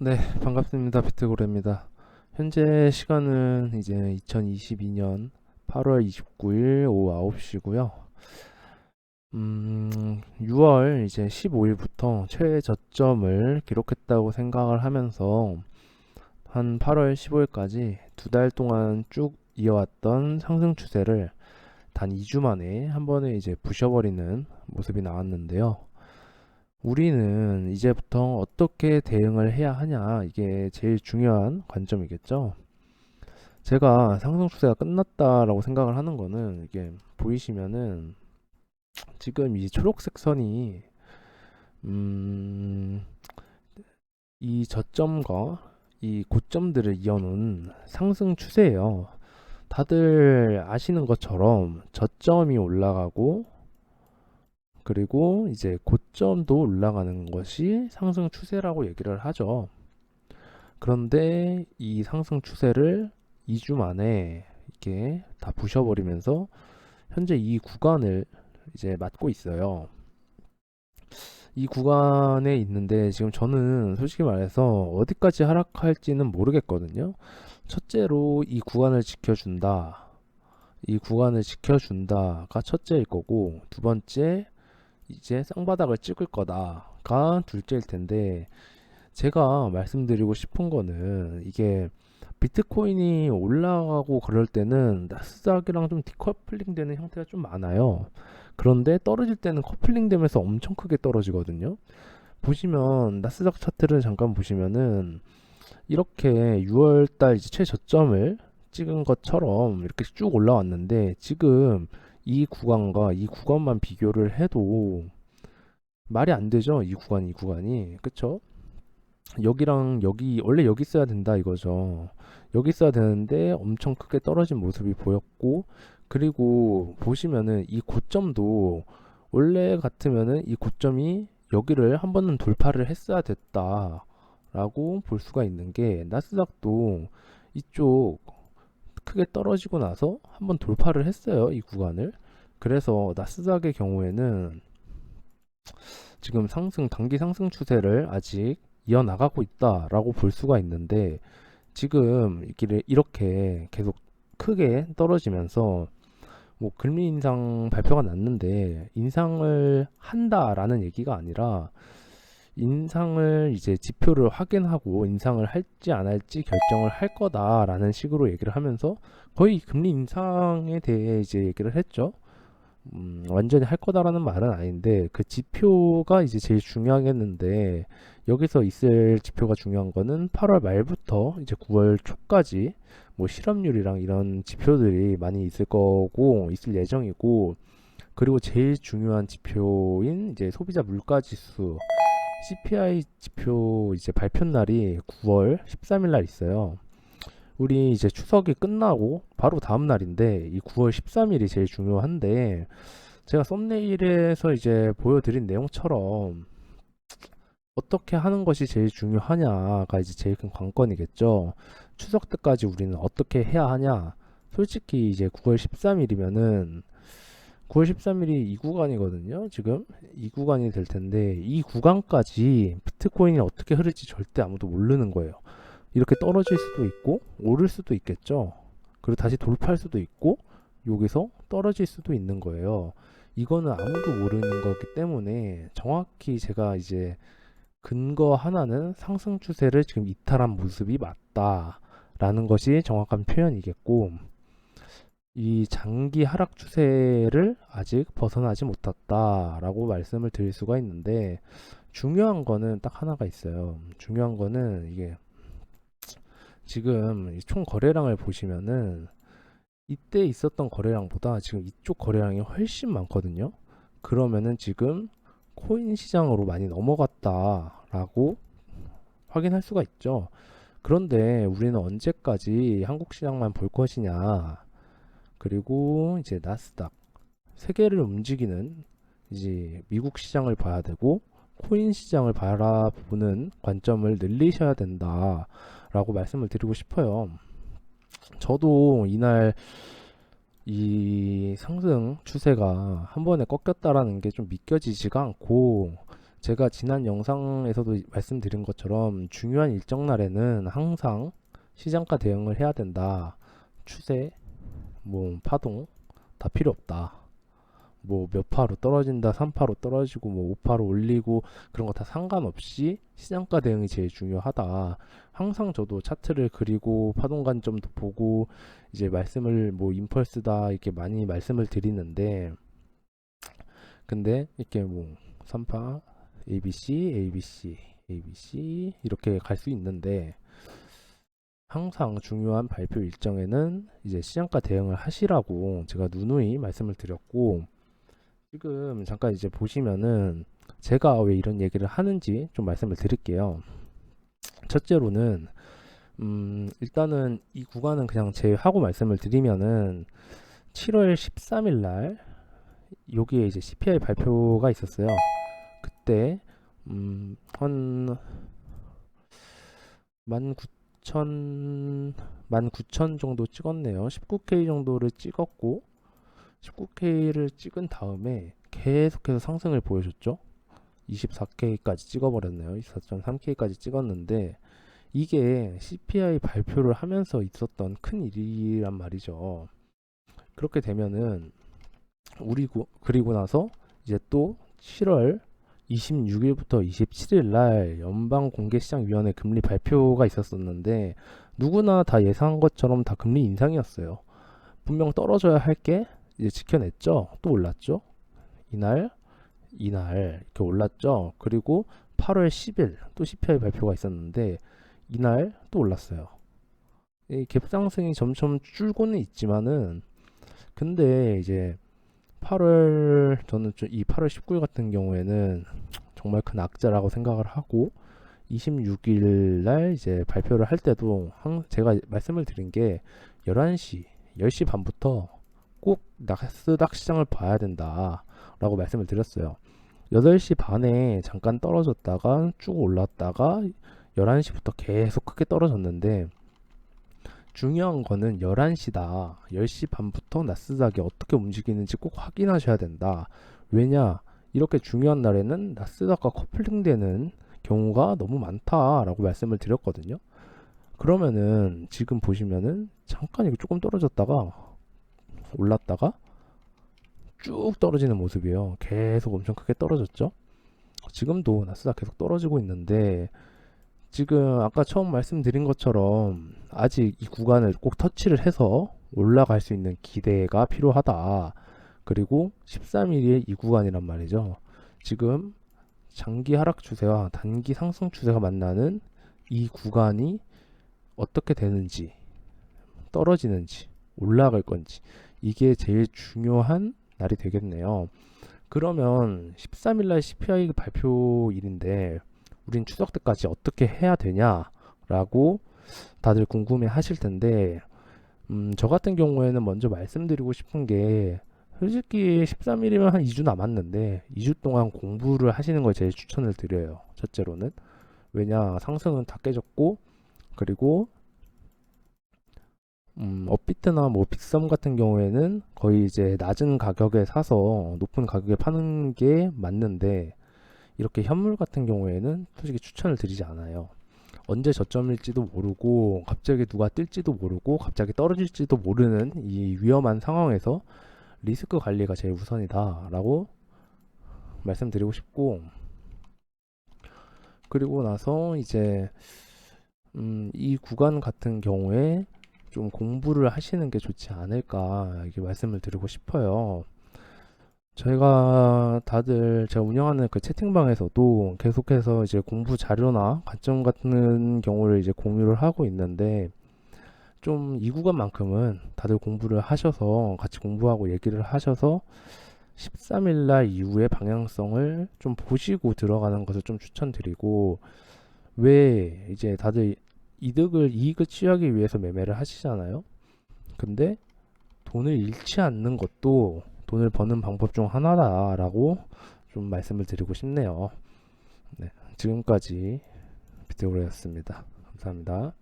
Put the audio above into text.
네, 반갑습니다. 비트고래입니다. 현재 시간은 이제 2022년 8월 29일 오후 9시고요. 음, 6월 이제 15일부터 최저점을 기록했다고 생각을 하면서 한 8월 15일까지 두 달 동안 쭉 이어왔던 상승 추세를 단 2주 만에 한 번에 이제 부셔버리는 모습이 나왔는데요. 우리는 이제부터 어떻게 대응을 해야 하냐, 이게 제일 중요한 관점이겠죠. 제가 상승 추세가 끝났다라고 생각을 하는 거는 이게 보이시면은 지금 이 초록색 선이 음, 이 저점과 이 고점들을 이어놓은 상승 추세예요. 다들 아시는 것처럼 저점이 올라가고 그리고 이제 고점도 올라가는 것이 상승 추세라고 얘기를 하죠. 그런데 이 상승 추세를 2주 만에 이렇게 다 부셔버리면서 현재 이 구간을 이제 맞고 있어요. 이 구간에 있는데 지금 저는 솔직히 말해서 어디까지 하락할지는 모르겠거든요. 첫째로 이 구간을 지켜준다. 이 구간을 지켜준다가 첫째일 거고 두 번째 이제 쌍바닥을 찍을 거다가 둘째일 텐데 제가 말씀드리고 싶은 거는 이게 비트코인이 올라가고 그럴 때는 나스닥이랑 좀 디커플링 되는 형태가 좀 많아요. 그런데 떨어질 때는 커플링 되면서 엄청 크게 떨어지거든요. 보시면 나스닥 차트를 잠깐 보시면은 이렇게 6월달 이제 최저점을 찍은 것처럼 이렇게 쭉 올라왔는데 지금 이 구간과 이 구간만 비교를 해도 말이 안 되죠. 이 구간, 이 구간이. 그쵸? 여기랑 여기, 원래 여기 있어야 된다 이거죠. 여기 있어야 되는데 엄청 크게 떨어진 모습이 보였고, 그리고 보시면은 이 고점도 원래 같으면은 이 고점이 여기를 한 번은 돌파를 했어야 됐다 라고 볼 수가 있는 게 나스닥도 이쪽 크게 떨어지고 나서 한번 돌파를 했어요. 이 구간을. 그래서 나스닥의 경우에는 지금 상승 단기 상승 추세를 아직 이어나가고 있다라고 볼 수가 있는데 지금 이렇게 계속 크게 떨어지면서 뭐 금리 인상 발표가 났는데 인상을 한다라는 얘기가 아니라 인상을 이제 지표를 확인하고 인상을 할지 안 할지 결정을 할 거다라는 식으로 얘기를 하면서 거의 금리 인상에 대해 이제 얘기를 했죠. 음, 완전히 할 거다라는 말은 아닌데 그 지표가 이제 제일 중요하겠는데 여기서 있을 지표가 중요한 거는 8월 말부터 이제 9월 초까지 뭐 실업률이랑 이런 지표들이 많이 있을 거고 있을 예정이고 그리고 제일 중요한 지표인 이제 소비자 물가 지수 CPI 지표 이제 발표 날이 9월 13일 날 있어요. 우리 이제 추석이 끝나고 바로 다음 날인데 이 9월 13일이 제일 중요한데 제가 썸네일에서 이제 보여드린 내용처럼 어떻게 하는 것이 제일 중요하냐가 이제 제일 큰 관건이겠죠. 추석 때까지 우리는 어떻게 해야 하냐? 솔직히 이제 9월 13일이면은 9월 13일이 이 구간이거든요. 지금 이 구간이 될 텐데 이 구간까지 비트코인이 어떻게 흐를지 절대 아무도 모르는 거예요. 이렇게 떨어질 수도 있고 오를 수도 있겠죠. 그리고 다시 돌파할 수도 있고 여기서 떨어질 수도 있는 거예요. 이거는 아무도 모르는 거기 때문에 정확히 제가 이제 근거 하나는 상승 추세를 지금 이탈한 모습이 맞다라는 것이 정확한 표현이겠고 이 장기 하락 추세를 아직 벗어나지 못했다라고 말씀을 드릴 수가 있는데 중요한 거는 딱 하나가 있어요. 중요한 거는 이게 지금 총 거래량을 보시면은 이때 있었던 거래량보다 지금 이쪽 거래량이 훨씬 많거든요. 그러면은 지금 코인 시장으로 많이 넘어갔다라고 확인할 수가 있죠. 그런데 우리는 언제까지 한국 시장만 볼 것이냐? 그리고 이제 나스닥 세계를 움직이는 이제 미국 시장을 봐야 되고 코인 시장을 바라보는 관점을 늘리셔야 된다 라고 말씀을 드리고 싶어요. 저도 이날 이 상승 추세가 한 번에 꺾였다라는 게 좀 믿겨지지가 않고 제가 지난 영상에서도 말씀드린 것처럼 중요한 일정 날에는 항상 시장가 대응을 해야 된다. 추세, 뭐 파동 다 필요 없다. 뭐 몇 파로 떨어진다, 3파로 떨어지고 뭐 5파로 올리고 그런 거 다 상관없이 시장가 대응이 제일 중요하다. 항상 저도 차트를 그리고 파동 관점도 보고 이제 말씀을 뭐 임펄스다 이렇게 많이 말씀을 드리는데 근데 이렇게 뭐 3파 ABC, ABC, ABC 이렇게 갈 수 있는데 항상 중요한 발표 일정에는 이제 시장가 대응을 하시라고 제가 누누이 말씀을 드렸고 지금 잠깐 이제 보시면은 제가 왜 이런 얘기를 하는지 좀 말씀을 드릴게요. 첫째로는 음 일단은 이 구간은 그냥 제하고 말씀을 드리면은 7월 13일 날 여기에 이제 CPI 발표가 있었어요. 그때 음, 한 19,000 19,000 정도 찍었네요. 19K 정도를 찍었고 19K를 찍은 다음에 계속해서 상승을 보여줬죠. 24K까지 찍어버렸네요. 24.3K까지 찍었는데 이게 CPI 발표를 하면서 있었던 큰 일이란 말이죠. 그렇게 되면은 우리 구, 그리고 나서 이제 또 7월 26일부터 27일 날 연방 공개시장위원회 금리 발표가 있었었는데 누구나 다 예상한 것처럼 다 금리 인상이었어요. 분명 떨어져야 할 게 이제 지켜냈죠. 또 올랐죠. 이날 이날 이렇게 올랐죠. 그리고 8월 10일 또 CPI 발표가 있었는데 이날 또 올랐어요. 이 갭상승이 점점 줄고는 있지만은 근데 이제 8월 저는 좀이 8월 19일 같은 경우에는 정말 큰 악재라고 생각을 하고 26일 날 이제 발표를 할 때도 항 제가 말씀을 드린 게 11시 10시 반부터 꼭 나스닥 시장을 봐야 된다라고 말씀을 드렸어요. 8시 반에 잠깐 떨어졌다가 쭉 올랐다가 11시부터 계속 크게 떨어졌는데 중요한 거는 11시다. 10시 반부터 나스닥이 어떻게 움직이는지 꼭 확인하셔야 된다. 왜냐? 이렇게 중요한 날에는 나스닥과 커플링되는 경우가 너무 많다라고 말씀을 드렸거든요. 그러면은 지금 보시면은 잠깐 이렇게 조금 떨어졌다가 올랐다가 쭉 떨어지는 모습이에요. 계속 엄청 크게 떨어졌죠. 지금도 나스닥 계속 떨어지고 있는데 지금 아까 처음 말씀드린 것처럼 아직 이 구간을 꼭 터치를 해서 올라갈 수 있는 기대가 필요하다. 그리고 13일에 이 구간이란 말이죠. 지금 장기 하락 추세와 단기 상승 추세가 만나는 이 구간이 어떻게 되는지, 떨어지는지, 올라갈 건지, 이게 제일 중요한 날이 되겠네요. 그러면 13일날 CPI 발표일인데, 우린 추석 때까지 어떻게 해야 되냐라고 다들 궁금해 하실 텐데, 음, 저 같은 경우에는 먼저 말씀드리고 싶은 게, 솔직히 13일이면 한 2주 남았는데, 2주 동안 공부를 하시는 걸 제일 추천을 드려요. 첫째로는. 왜냐, 상승은 다 깨졌고, 그리고, 음, 업비트나 뭐 빅썸 같은 경우에는 거의 이제 낮은 가격에 사서 높은 가격에 파는 게 맞는데, 이렇게 현물 같은 경우에는 솔직히 추천을 드리지 않아요. 언제 저점일지도 모르고 갑자기 누가 뜰지도 모르고 갑자기 떨어질지도 모르는 이 위험한 상황에서 리스크 관리가 제일 우선이다라고 말씀드리고 싶고 그리고 나서 이제 음, 이 구간 같은 경우에 좀 공부를 하시는 게 좋지 않을까 이렇게 말씀을 드리고 싶어요. 저희가 다들 제가 운영하는 그 채팅방에서도 계속해서 이제 공부 자료나 관점 같은 경우를 이제 공유를 하고 있는데 좀 이 구간만큼은 다들 공부를 하셔서 같이 공부하고 얘기를 하셔서 13일 날 이후의 방향성을 좀 보시고 들어가는 것을 좀 추천드리고 왜 이제 다들 이득을 이익을 취하기 위해서 매매를 하시잖아요. 근데 돈을 잃지 않는 것도 돈을 버는 방법 중 하나다라고 좀 말씀을 드리고 싶네요. 네, 지금까지 비트고래였습니다. 감사합니다.